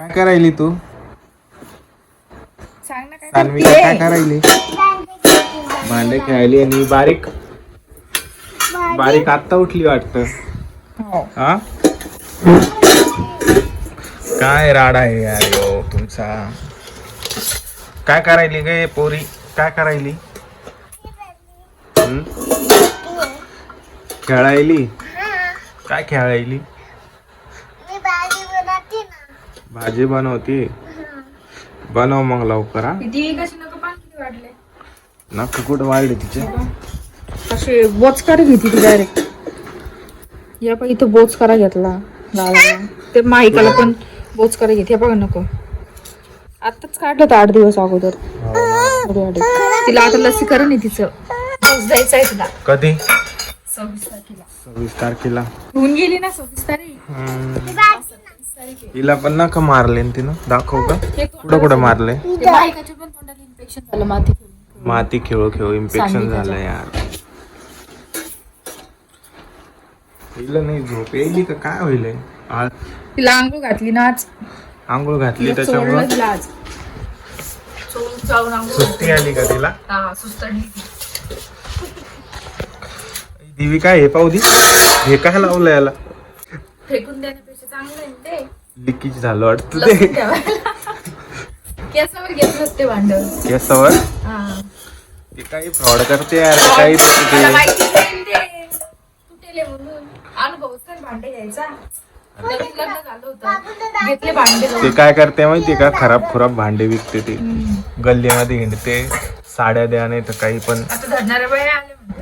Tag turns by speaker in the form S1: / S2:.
S1: काय करायली तू?
S2: सांग ना काय
S1: सान्वी काय करायली भांडे खेळायली आणि बारीक बारीक? आत्ता उठली वाटत.
S2: हो.
S1: हा? काय राड आहे यार ह्यो तुमचा? काय करायली गे पोरी? काय करायली हं? खेळायली? काय खेळायली?
S3: भाजी बनवती.
S1: बनव मग लवकर हा.
S2: ती कशी नको वाढले.
S1: नक्की कुठं वाढले तिचे?
S2: असे बोचकार घेते ती डायरेक्ट या पण इथं बोचकारा घेतला. गावाला ते माईकाला पण बोचकारा घेते. बघा नको. आताच काढलं होतं आठ दिवस अगोदर. अरे. तिला आता लसीकरण आहे तिचं. द्यायचा आहे तिला.
S1: कधी?
S2: सव्वीस तारखेला.
S1: सव्वीस तारखेला.
S2: होऊन गेली ना सव्वीस तारीख.
S1: हम्म. हिला पण नका मारले ना तिनं. दाखव का? कुठं कुठं मारले?
S2: ते माईकाच्या पण तोंडाला इन्फेक्शन झालं माती खेळून.
S1: माती खेळू खेळू इन्फेक्शन झालं यार. हिला नाही झोप येईल का? काय होईल आ-
S2: तिला आंघोळ घातली ना आज.
S1: आंघोळ घातली
S2: तिला
S1: त्याच्यामुळं?
S2: तिला आज. आंघोळ
S1: सुस्ती आली का तिला?
S2: हा सुस्तडली.
S1: दिवी काय हे पाहू दे. हे काय लावलं याला?
S2: फेकून देण्यापेक्षा चांगलं आहे ते?
S1: लिकीच झालं वाटतं ते.
S2: ठेवायला केसावर घेतलं ते भांड.
S1: केसावर? ते काही फ्रॉड करते यार ते काही
S2: मला
S1: ते.
S2: माहिती नाही ते. तुटेले म्हणून. अनुभव भांडे घ्यायचा. नवीन लग्न झालं होतं. घेतले भांडे
S1: ते. काय करते माहिती का? खराब खराब भांडे विकते ते. गल्लीमध्ये हिंडते साड्या द्या नाही तर काही पण.
S2: आता धरणाऱ्या बाया आल्या म्हणतात